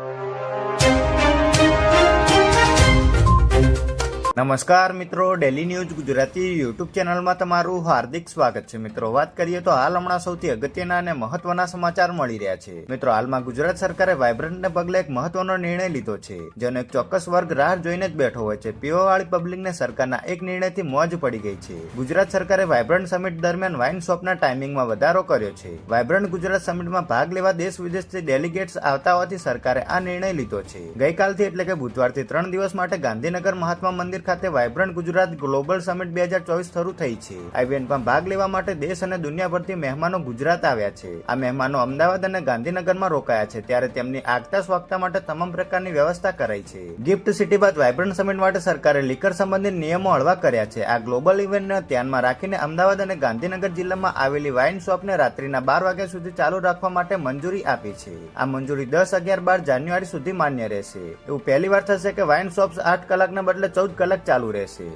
you. નમસ્કાર મિત્રો daily news Gujarati YouTube ચેનલમાં તમારું હાર્દિક સ્વાગત છે. મિત્રો, વાત કરીએ તો હાલ હમણાં સૌથી અગત્યના અને મહત્વના સમાચાર મળી રહ્યા છે. મિત્રો, હાલમાં ગુજરાત સરકારે વાયબ્રન્ટને પગલે એક મહત્વનો નિર્ણય લીધો છે. જેનો એક ચોક્કસ વર્ગ રાહ જોઈને જ બેઠો હોય છે. પીવાવાળી પબ્લિકને સરકારના એક નિર્ણયથી મોજ પડી ગઈ છે. ગુજરાત સરકારે વાઇબ્રન્ટ સમિટ દરમિયાન વાઇન શોપના ટાઈમિંગમાં વધારો કર્યો છે. વાયબ્રન્ટ ગુજરાત સમિટમાં ભાગ લેવા દેશ વિદેશથી ડેલિગેટ્સ આવતા હોવાથી સરકારે આ નિર્ણય લીધો છે. ગઈકાલથી એટલે કે બુધવારથી ત્રણ દિવસ માટે ગાંધીનગર મહાત્મા મંદિર ખાતે વાઇબ્રન્ટ ગુજરાત ગ્લોબલ સમિટ બે હજાર ચોવીસ શરૂ થઈ છે. આ ઇવેન્ટમાં ભાગ લેવા માટે દેશ અને દુનિયાભરથી મહેમાનો ગુજરાત આવ્યા છે. આ મહેમાનો અમદાવાદ અને ગાંધીનગરમાં રોકાયા છે, ત્યારે તેમની આગતા સ્વાગતા માટે તમામ પ્રકારની વ્યવસ્થા કરાઈ છે. ગિફ્ટ સિટી બાદ વાઇબ્રન્ટ સમિટ માટે સરકારે લીકર સંબંધિત નિયમો હળવા કર્યા છે. આ ગ્લોબલ ઇવેન્ટને ધ્યાનમાં રાખીને અમદાવાદ અને ગાંધીનગર જિલ્લામાં આવેલી વાઇન શોપને રાત્રિના બાર વાગ્યા સુધી ચાલુ રાખવા માટે મંજૂરી આપી છે. આ મંજૂરી દસ અગિયાર બાર જાન્યુઆરી સુધી માન્ય રહેશે. એવું પહેલી વાર થશે કે વાઇન શોપ્સ આઠ કલાકના બદલે ચૌદ કલાક ચાલુ રહેશે.